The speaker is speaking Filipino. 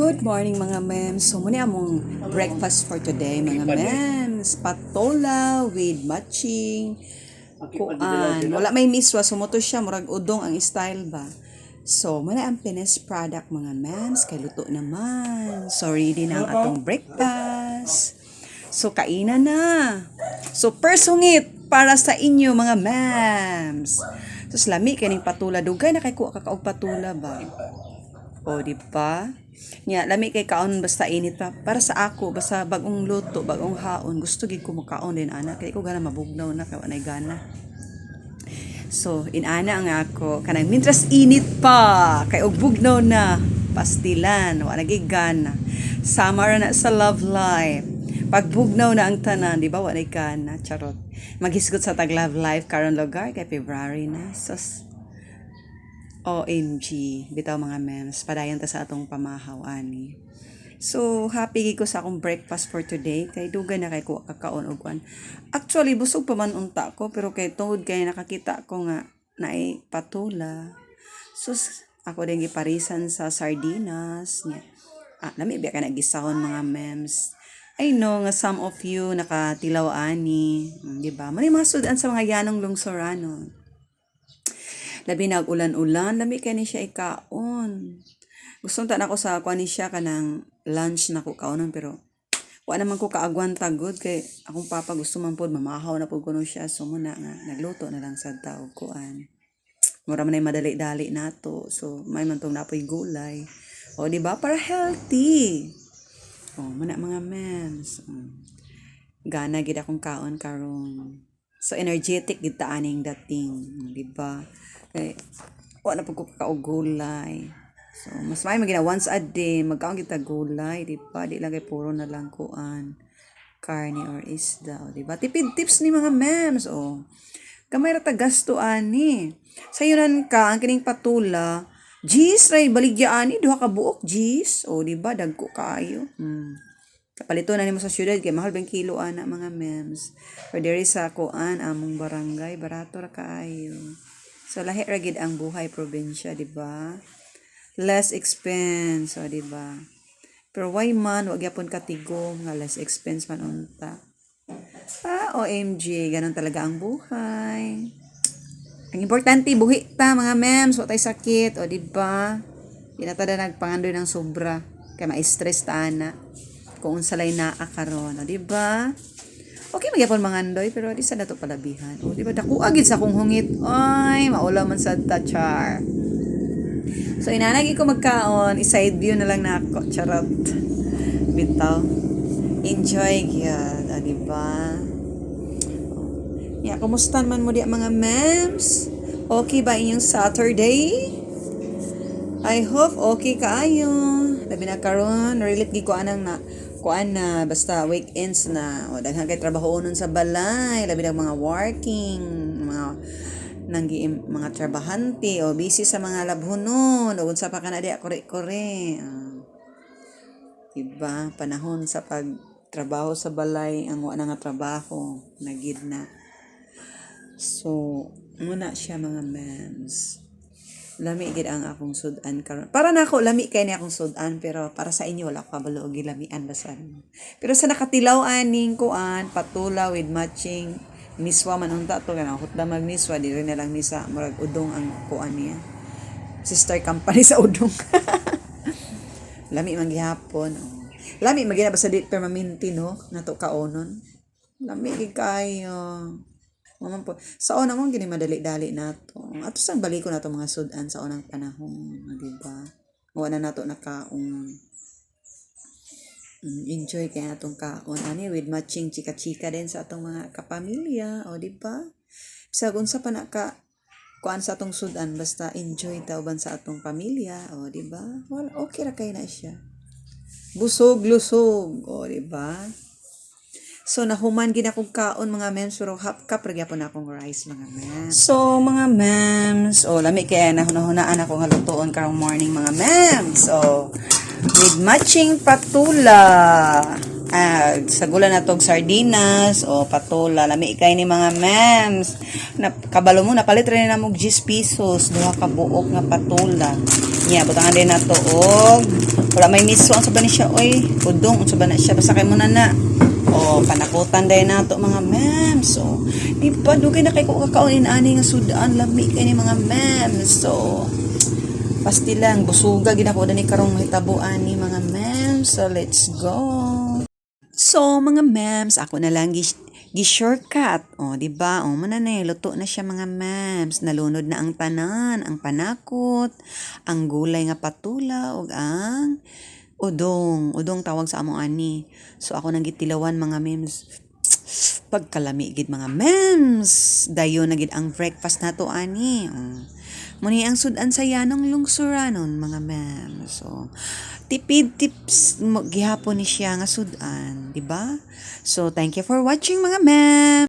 Good morning mga mems. So muna among breakfast for today mga mems. Patola with matching. Kuan. Wala may miswa. Sumuto siya. Murag udong ang style ba. So, muna ang finished product mga mems. Kay luto naman. So, ready na ang atong breakfast. So, kainan na. So, persungit para sa inyo mga mems. So, lami kaning patula. Dugay na kay kuha kakaog patula ba? O, di ba? Nya, lami kay kaon basta init pa. Para sa ako, basta bagong luto, bagong haon, gusto gid ko makaon din ana. Kaya ko gana mabugnaw na, kaya wanay gana. So, inana ang ako, kanang mintras init pa, kay og bugnaw na, pastilan, wala gid gana. Summer na sa love life. Pag bugnaw na ang tanan, di ba, wala gana, charot. Maghisgot sa tag love life, karon lugar, kay February na. Sus, OMG, bitaw mga memes, padayon ta sa atong pamahaw ani. So, happy ko sa akong breakfast for today. Kay dugay na kay ko kakaon og kwan. Actually, busog pa man unta ko, pero kay tungod kay nakakita ko nga naay patula. So, ako din giparisan sa sardinas niya. Ah, lami biya ka nagisahon mga memes. I know nga some of you nakatilaw ani, mm, di ba? Mani mga sudan sa mga yanong lungsoranon labi nag ulan-ulan lami kay ni siya ikaon. Gusto ta nako sa kuan ni siya kanang lunch na ko kaonon pero wa naman ko kaagwan tagod kay akong papa gusto man pod mamahaw na pod kuno siya. So muna nga nagluto na lang sa tao kuan. Mura man ay madali-dali nato so may man tong napoy gulay. O di ba? Para healthy. O muna mga mems Mm. gana gid akong kaon karon So energetic gid ta aning dating, di ba? Kay wa na kakaog gulay. So mas may magina once a day magkaon kita gulay, di ba? Di lang kay puro na lang kuan karne or isda, o, di ba? Tipid tips ni mga mems, oh. Gamay ra ta gasto ani. Sayunan ka ang kining patula, Jis, ray baligya ani, duha ka buok, Jis. O, di ba? Dagko kaayo. Hmm. Kapalito na nimo sa syudad kay mahal bang kilo ana mga mems. Or diri sa kuan among barangay barato ra kaayo. So lahi ra gid ang buhay probinsya, di ba? Less expense, o di ba? Pero why man wag gyapon katigom nga less expense man unta. Ah, OMG, ganun talaga ang buhay. Ang importante buhi ta mga mems, wa tay sakit, o di ba? Di na tada nagpangandoy ng sobra kay ma-stress ta ana kung unsa lay naa karon, di ba? Okay magyapon mangandoy pero di sa nato palabihan. O di ba dako agid sa kong hungit. Ay, maula man sa tachar. So inanagi ko magkaon, i-side view na lang na ako. Charot. Bitaw. Enjoy gyud, di ba? Ya, kumusta man mo di mga mems? Okay ba inyong Saturday? I hope okay kaayo. Labi na karon, relate gi ko anang na kuan na basta weekends na o daghan kay trabaho nun sa balay, labi na mga working, mga nanggi mga trabahante o busy sa mga labhonon o unsa pa kana di kore-kore. Ah. Diba? Panahon sa pagtrabaho sa balay, ang wa na nga trabaho, nagid na. So, muna siya mga mems. Lami gid ang akong sudan karon. Para nako lami kay ni akong sudan pero para sa inyo wala ko kabalo og lamian basan. Pero sa nakatilaw aning kuan patula with matching miswa man unta to kana hutda mag miswa diri na lang ni sa murag udong ang kuan niya. Sister company sa udong. lami man gihapon. Lami magina ba sa di permanente no nato kaonon. Lami gid kayo. Maman po. Sa una mo gini madali-dali nato. Ato sang baliko nato mga sudan sa unang panahon, di ba? Wala na nato nakaon. Mm, enjoy kaya atong kaon ani with matching chika-chika din sa atong mga kapamilya, o di ba? Sa unsa pa na ka kuan sa atong sudan basta enjoy daw ban sa atong pamilya, o di ba? Wala okay ra kay na siya. Busog lusog, o di ba? So, nahuman gina kong kaon mga mems, pero half cup ra gyapon akong rice mga mems. So, mga mems, oh, lami kaya nahunahunaan ako nga lutoon karong morning mga mems. So, with matching patula. Ah, sa gula na tog sardinas o patola lami ikay ni mga mems. Na kabalo mo napalit rin na mo 10 pesos duha ka buok nga patola. Nya butangan din nato og wala may miso ang saban ni siya oy. Udong ang saban na siya basta kay mo na na. O panakutan din nato mga mems. So, di na kay ko kakaunin ani nga sudan lami kay ni mga mems. So, Pasti lang, busuga gina ko ni karong mahitabuan ni mga mems. So, let's go. So, mga mems, ako na lang gi, gi shortcut. O, di ba? O, mananay, luto na siya mga mems. Nalunod na ang tanan, ang panakot, ang gulay nga patula, o ang udong. Udong tawag sa among ani. So, ako nang gitilawan mga mems pagkalami gid mga mems dayon na gid ang breakfast nato ani oh. muni ang sudan sa yanong lungsuranon mga mems so tipid tips gihapon ni siya nga sudan di ba so thank you for watching mga mems